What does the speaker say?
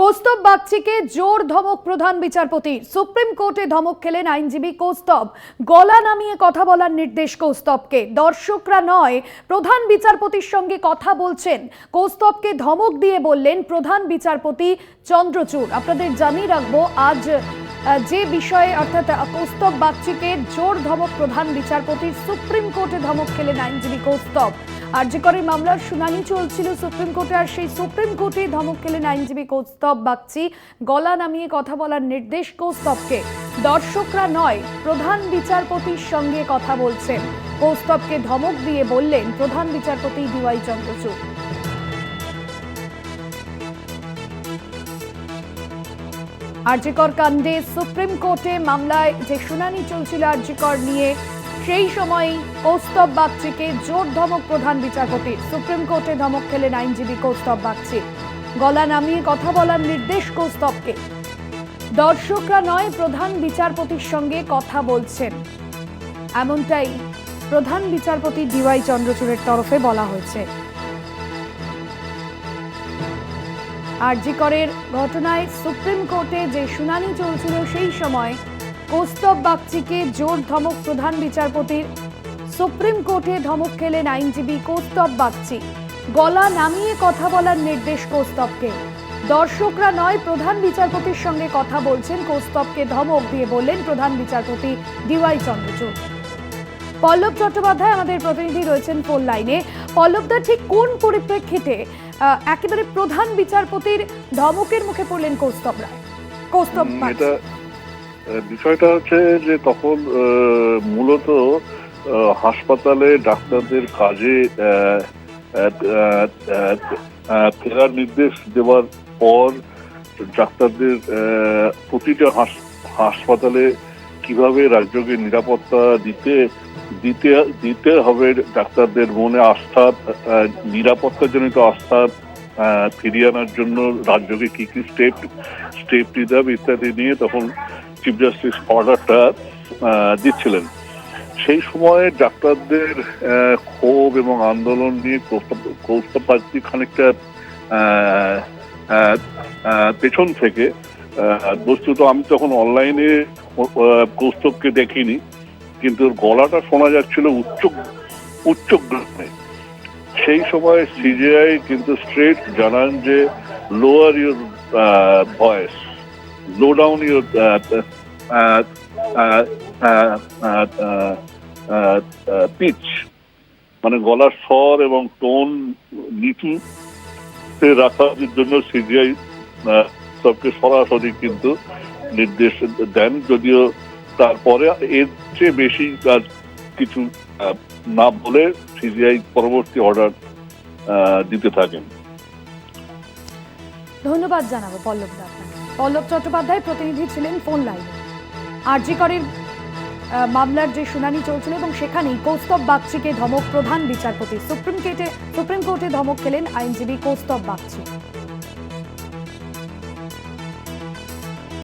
কৌস্তব বাগচিকে জোর ধমক প্রধান বিচারপতি। সুপ্রিম কোর্টে ধমক খেলেন আইনজীবী কৌস্তব। গলা নামিয়ে কথা বলার নির্দেশ কৌস্তবকে। দর্শকরা নয়, প্রধান বিচারপতির সঙ্গে কথা বলছেন। কৌস্তবকে ধমক দিয়ে বললেন প্রধান বিচারপতি চন্দ্রচূড়। আপনাদের জানিয়ে রাখব, আজ যে বিষয়ে, অর্থাৎ কৌস্তব বাগচিকে জোর ধমক প্রধান বিচারপতি, সুপ্রিম কোর্টে ধমক খেলেন আইনজীবী কৌস্তব। আরজিকরের মামলার শুনানি চলছিল সুপ্রিম কোর্টে, আর সেই সুপ্রিম কোর্টে ধমক খেলেন আইনজীবী কৌস্তব বাগচি। গলা নামিয়ে কথা বলার নির্দেশ কৌস্তবকে। দর্শকরা নয়, প্রধান বিচারপতির সঙ্গে কথা বলছেন। কৌস্তবকে ধমক দিয়ে বললেন প্রধান বিচারপতি ডিওয়াই চন্দ্রচূড়। আরজিকর কাণ্ডে সুপ্রিম কোর্টে মামলায় যে শুনানি চলছিল আরজিকর নিয়ে, সেই সময় কৌস্তব বাগচিকে জোর ধমক প্রধান বিচারপতি সুপ্রিম কোর্টে ধমক খেলেন আইনজীবী কৌস্তব বাগচি। গলা নামিয়ে কথা বলার নির্দেশ কৌস্তবকে। দর্শকরা নয়, প্রধান বিচারপতির সঙ্গে কথা বলছেন। এমনটাই প্রধান বিচারপতি ডিওয়াই চন্দ্রচূড়ের তরফে বলা হয়েছে। আরজিকরের ঘটনায় সুপ্রিম কোর্টে যে শুনানি চলছিল সেই সময় কৌস্তব বাগচিকে জোর ধমক প্রধান বিচারপতির। সুপ্রিম কোর্টে ধমক খেলেন আইনজীবী কৌস্তব বাগচি। গলা নামিয়ে কথা বলার নির্দেশ কৌস্তবকে। দর্শকরা নয়, প্রধান বিচারপতির সঙ্গে কথা বলছেন কৌস্তবকে ধমক দিয়ে বললেন প্রধান বিচারপতি ডিওয়াই চন্দ্রচূড়। পল্লব চট্টোপাধ্যায় আমাদের প্রতিনিধি রয়েছেন ফোন লাইনে। পল্লবদা, ঠিক কোন পরিপ্রেক্ষিতে একেবারে প্রধান বিচারপতির ধমকের মুখে পড়লেন কৌস্তব রায়। কৌস্তব এটা বিষয়টা হচ্ছে যে তখন মূলত হাসপাতালে ডাক্তারদের কাজে ফেরার নির্দেশ দেওয়ার পর ডাক্তারদের প্রতিটা হাসপাতালে কীভাবে রাজ্যকে নিরাপত্তা দিতে দিতে দিতে হবে ডাক্তারদের মনে আস্থা নিরাপত্তাজনিত আস্থা ফিরিয়ে আনার জন্য রাজ্যকে কি কি স্টেপ স্টেপ নিতে হবে ইত্যাদি নিয়ে তখন চিফ জাস্টিস অর্ডারটা দিচ্ছিলেন। সেই সময়ে ডাক্তারদের ক্ষোভ এবং আন্দোলন নিয়ে কৌস্তব- খানিকটা পেছন থেকে। বস্তুত আমি তখন অনলাইনে কৌস্তবকে দেখিনি, কিন্তু গলাটা শোনা যাচ্ছিল উচ্চ উচ্চ গ্রামে। সেই সময় সিজিআই কিন্তু স্ট্রেট জানান যে lower your voice low down your pitch মানে গলার স্বর এবং টোন নিচু রাখার জন্য সিজিআই সবকে সরাসরি কিন্তু নির্দেশ দেন, যদিও তারপরে এর চেয়ে বেশি কাজ কিছু না বলে সিজিআই পরবর্তী অর্ডার দিতে থাকেন। ধন্যবাদ জানাব পল্লব পল্লব চট্টোপাধ্যায় প্রতিনিধি ছিলেন ফোন লাইনে। আরজিকরের মামলার যে শুনানি চলছিল এবং সেখানেই কৌস্তব বাগচিকে ধমক প্রধান বিচারপতি সুপ্রিম কোর্টে সুপ্রিম কোর্টে ধমক খেলেন আইনজীবী কৌস্তব বাগচি।